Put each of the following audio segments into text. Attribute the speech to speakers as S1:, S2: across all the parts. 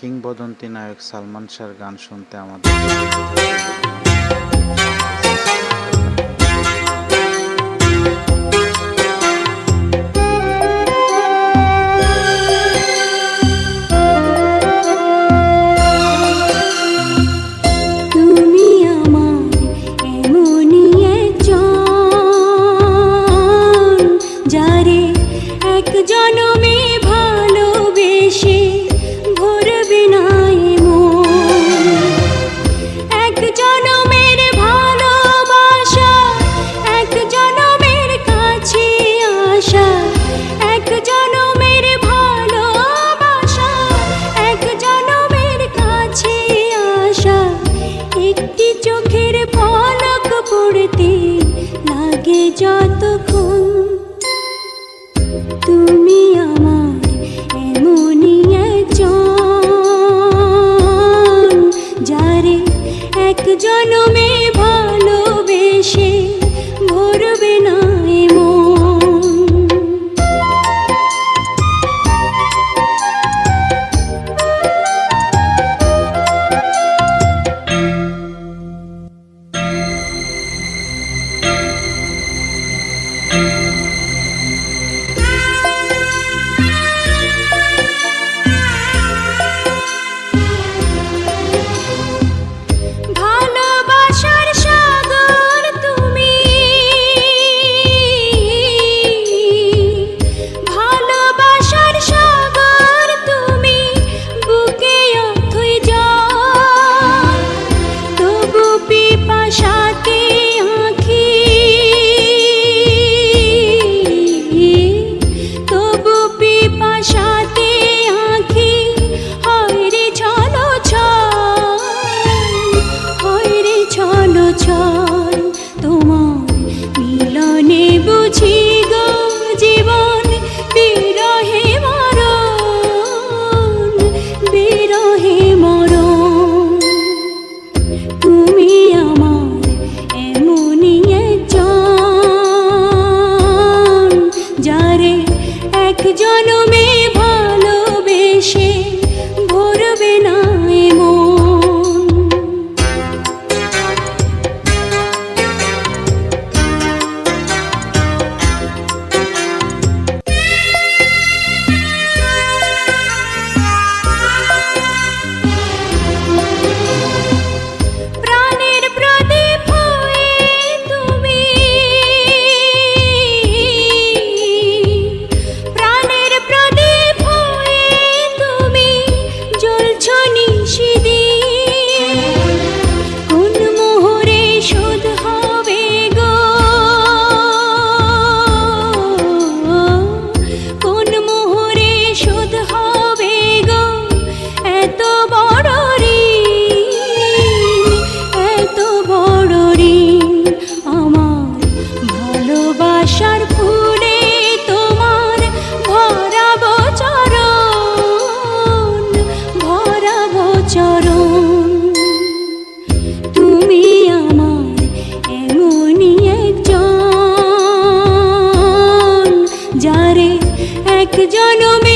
S1: কিংবদন্তি নায়ক সালমান শাহর গান শুনতে আমাদের
S2: তারে এক জনমে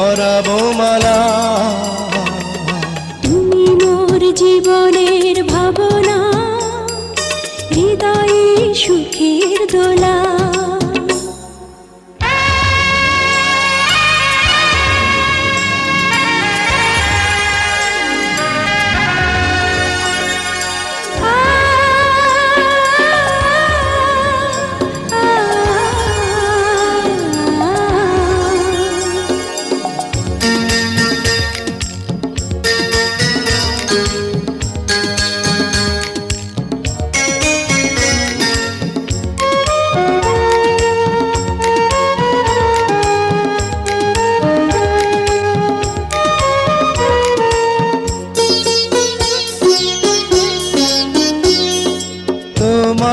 S3: পরাব মালা।
S1: তুমি মোর জীবনের ভাবনা হৃদয়ে সুখের দোলা।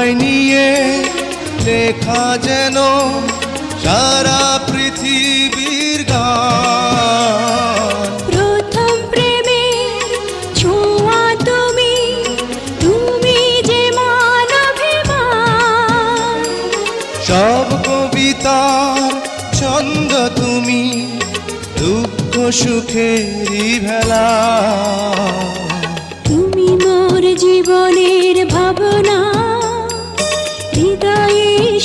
S3: তোমায় নিয়ে লেখা যেন সারা পৃথিবীর গান।
S1: প্রথম ছোঁয়া তুমি তুমি যে মানবিমান।
S3: সব কবিতার ছন্দ তুমি দুঃখ সুখেরই ভেলা।
S1: তুমি মোর জীবনের ভাবনা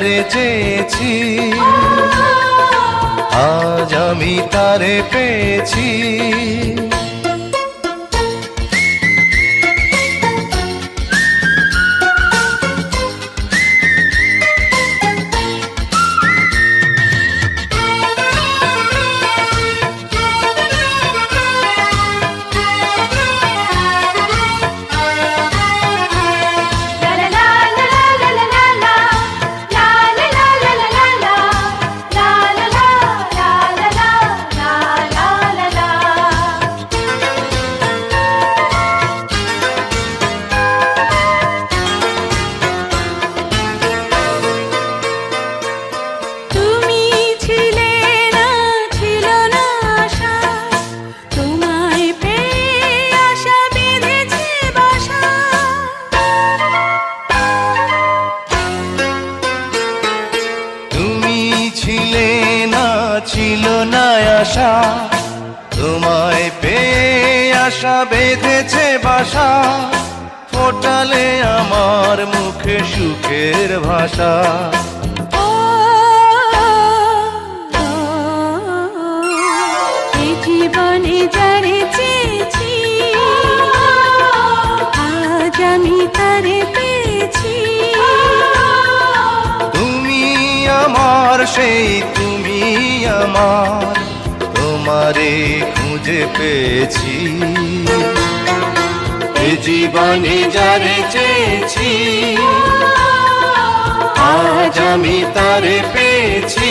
S3: যারে চেয়েছি। আজ আমি তারে পেয়েছি। ভাষা
S2: জীবনে যারে চেয়েছি আজ আমি তারে পেয়েছি।
S3: তুমি আমার সেই তুমি আমার তোমারে খুঁজে পেয়েছি। জীবনে যারে চেয়েছি আজ আমি তারে পেয়েছি।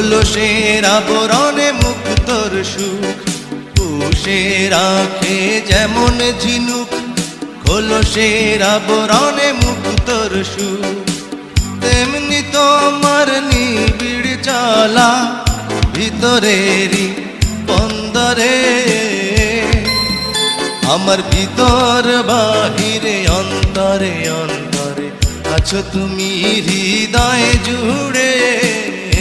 S1: কলসের আবরণে মুক্তর সুখ। পুষে রাখে যেমন ঝিনুক কলসের আবরণে মুক্তর সুখ। তেমনি তোমার নিবিড় চলা ভিতরেরই বন্দরে। আমার ভিতর বাহিরে, অন্তরে অন্তরে আছো তুমি হৃদয় জুড়ে।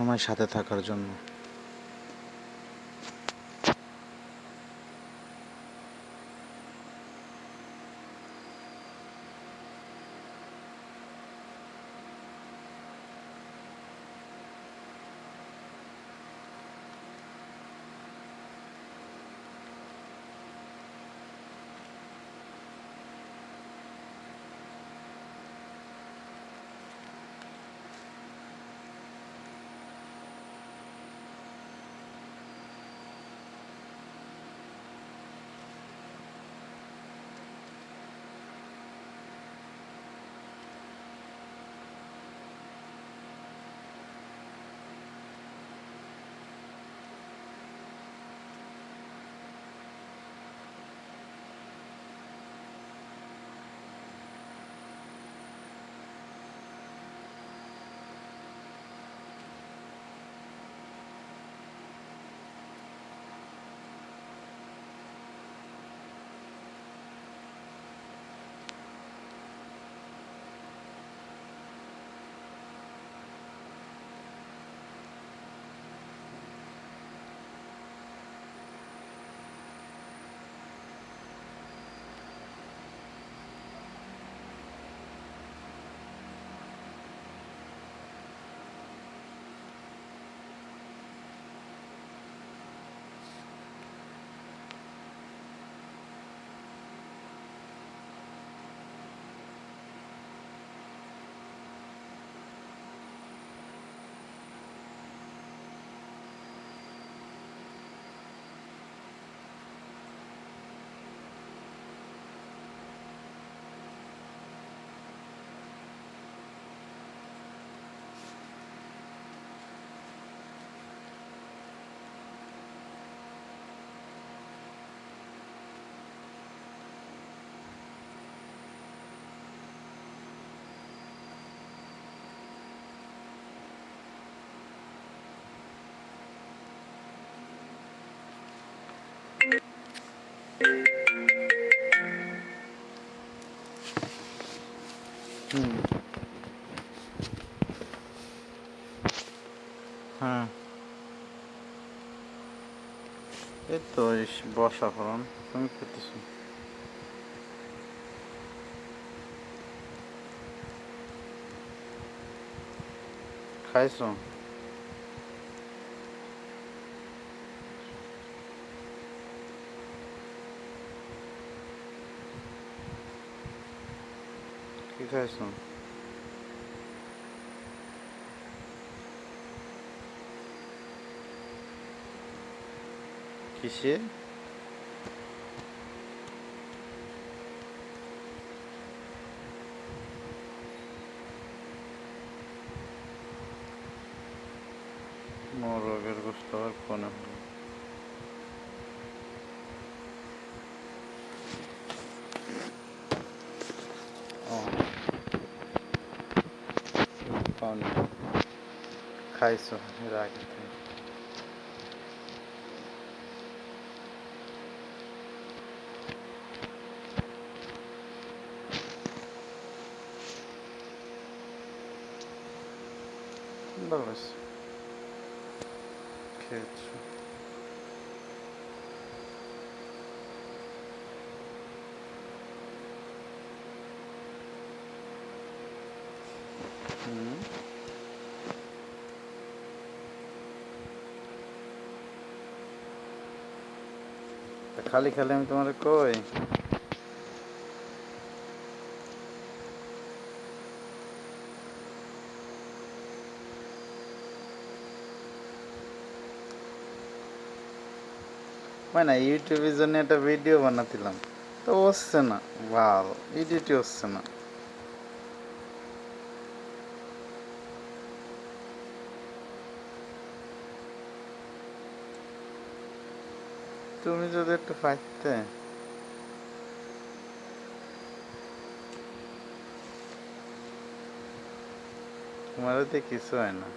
S4: ধন্যবাদ এত সময় সাথে থাকার জন্য। তো বর্ষা ফলন তুমি করতেছো খাইছো? কি খাইছো? কিসে মোরগের গোস্ত আবার কোনে হলো খাইছো এর আগে থেকে ভালো হয়েছে খেয়েছো হুম তা খালি খালি আমি তোমার কই? মানে ইউটিউবের জন্য একটা ভিডিও বানাতিলাম। তো হচ্ছে না, ভালো ইডিটি হচ্ছে না। তুমি যদি একটু ফাইতে তোমার কিছু হয় না।